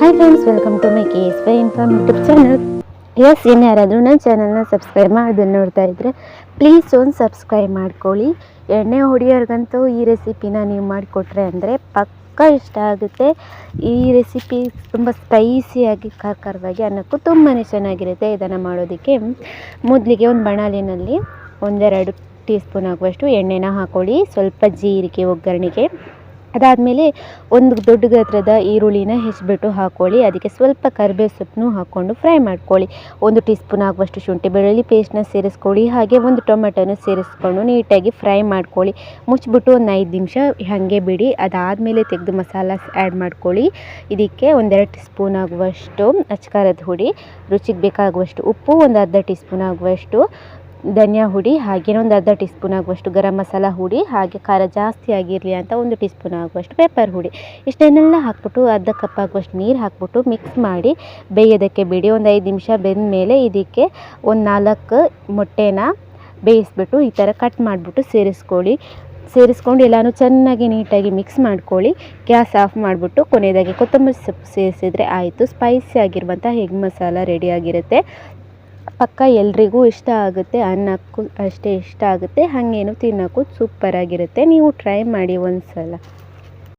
Hi friends welcome to my K S Y inform channel S ಇನ್ನು ಯಾರಾದರೂ ನನ್ನ ಚಾನಲ್ನ ಸಬ್ಸ್ಕ್ರೈಬ್ ಮಾಡೋದನ್ನು ನೋಡ್ತಾ ಇದ್ದರೆ ಪ್ಲೀಸ್ ಒಂದು ಸಬ್ಸ್ಕ್ರೈಬ್ ಮಾಡ್ಕೊಳ್ಳಿ. ಎಣ್ಣೆ ಹೊಡಿಯೋರ್ಗಂತೂ ಈ ರೆಸಿಪಿನ ನೀವು ಮಾಡಿಕೊಟ್ರೆ ಅಂದರೆ ಪಕ್ಕ ಇಷ್ಟ ಆಗುತ್ತೆ. ಈ ರೆಸಿಪಿ ತುಂಬ ಸ್ಪೈಸಿಯಾಗಿ ಖಾರ ಖಾರವಾಗಿ ಅನ್ನೋಕ್ಕೂ ತುಂಬಾ ಚೆನ್ನಾಗಿರುತ್ತೆ ಇದನ್ನು ಮಾಡೋದಕ್ಕೆ. ಮೊದಲಿಗೆ ಒಂದು ಬಣಾಲಿನಲ್ಲಿ ಒಂದೆರಡು ಟೀ ಸ್ಪೂನ್ ಆಗುವಷ್ಟು ಎಣ್ಣೆನ ಹಾಕೊಳ್ಳಿ. ಸ್ವಲ್ಪ ಜೀರಿಗೆ ಒಗ್ಗರಣೆಗೆ. ಅದಾದಮೇಲೆ ಒಂದು ದೊಡ್ಡ ಗಾತ್ರದ ಈರುಳ್ಳಿನ ಹೆಚ್ಚಿಬಿಟ್ಟು ಹಾಕ್ಕೊಳ್ಳಿ ಅದಕ್ಕೆ ಸ್ವಲ್ಪ ಕರಿಬೇವು ಸೊಪ್ಪನ್ನು ಹಾಕ್ಕೊಂಡು ಫ್ರೈ ಮಾಡ್ಕೊಳ್ಳಿ. ಒಂದು ಟೀ ಸ್ಪೂನ್ ಆಗುವಷ್ಟು ಶುಂಠಿ ಬೆಳ್ಳುಳ್ಳಿ ಪೇಸ್ಟ್ನ ಸೇರಿಸ್ಕೊಳ್ಳಿ. ಹಾಗೆ ಒಂದು ಟೊಮೆಟೊನ ಸೇರಿಸ್ಕೊಂಡು ನೀಟಾಗಿ ಫ್ರೈ ಮಾಡ್ಕೊಳ್ಳಿ. ಮುಚ್ಚಿಬಿಟ್ಟು ಒಂದು ಐದು ನಿಮಿಷ ಹಾಗೆ ಬಿಡಿ. ಅದಾದಮೇಲೆ ತೆಗೆದು ಮಸಾಲ ಆ್ಯಡ್ ಮಾಡ್ಕೊಳ್ಳಿ. ಇದಕ್ಕೆ ಒಂದೆರಡು ಟೀ ಸ್ಪೂನ್ ಆಗುವಷ್ಟು ಅಚ್ಕಾರದ ಹುಡಿ, ರುಚಿಗೆ ಬೇಕಾಗುವಷ್ಟು ಉಪ್ಪು, ಒಂದು ಅರ್ಧ ಟೀ ಸ್ಪೂನ್ ಆಗುವಷ್ಟು ಧನಿಯಾ ಹುಡಿ ಹಾಗೆಯೇ ಒಂದು ಅರ್ಧ ಟೀ ಸ್ಪೂನ್ ಆಗುವಷ್ಟು ಗರಂ ಮಸಾಲ ಹುಡಿ, ಹಾಗೆ ಖಾರ ಜಾಸ್ತಿ ಆಗಿರಲಿ ಅಂತ ಒಂದು ಟೀ ಸ್ಪೂನ್ ಆಗುವಷ್ಟು ಪೆಪ್ಪರ್ ಹುಡಿ. ಇಷ್ಟನ್ನೆಲ್ಲ ಹಾಕ್ಬಿಟ್ಟು ಅರ್ಧ ಕಪ್ ಆಗುವಷ್ಟು ನೀರು ಹಾಕ್ಬಿಟ್ಟು ಮಿಕ್ಸ್ ಮಾಡಿ ಬೇಯೋದಕ್ಕೆ ಬಿಡಿ. ಒಂದು ಐದು ನಿಮಿಷ ಬೆಂದ ಮೇಲೆ ಇದಕ್ಕೆ ಒಂದು ನಾಲ್ಕು ಮೊಟ್ಟೆನ ಬೇಯಿಸ್ಬಿಟ್ಟು ಈ ಥರ ಕಟ್ ಮಾಡಿಬಿಟ್ಟು ಸೇರಿಸ್ಕೊಳ್ಳಿ. ಸೇರಿಸ್ಕೊಂಡು ಎಲ್ಲನೂ ಚೆನ್ನಾಗಿ ನೀಟಾಗಿ ಮಿಕ್ಸ್ ಮಾಡ್ಕೊಳ್ಳಿ. ಗ್ಯಾಸ್ ಆಫ್ ಮಾಡಿಬಿಟ್ಟು ಕೊನೆಯದಾಗಿ ಕೊತ್ತಂಬರಿ ಸೊಪ್ಪು ಸೇರಿಸಿದರೆ ಆಯಿತು. ಸ್ಪೈಸಿ ಆಗಿರುವಂಥ ಹೆಗ್ ಮಸಾಲ ರೆಡಿಯಾಗಿರುತ್ತೆ ಪಕ್ಕ ಎಲ್ರಿಗೂ ಇಷ್ಟ ಆಗುತ್ತೆ, ಅನ್ನಕ್ಕೂ ಅಷ್ಟೇ ಇಷ್ಟ ಆಗುತ್ತೆ, ಹಾಗೇನು ತಿನ್ನಕ್ಕೂ ಸೂಪರಾಗಿರುತ್ತೆ ನೀವು ಟ್ರೈ ಮಾಡಿ ಒಂದು ಸಲ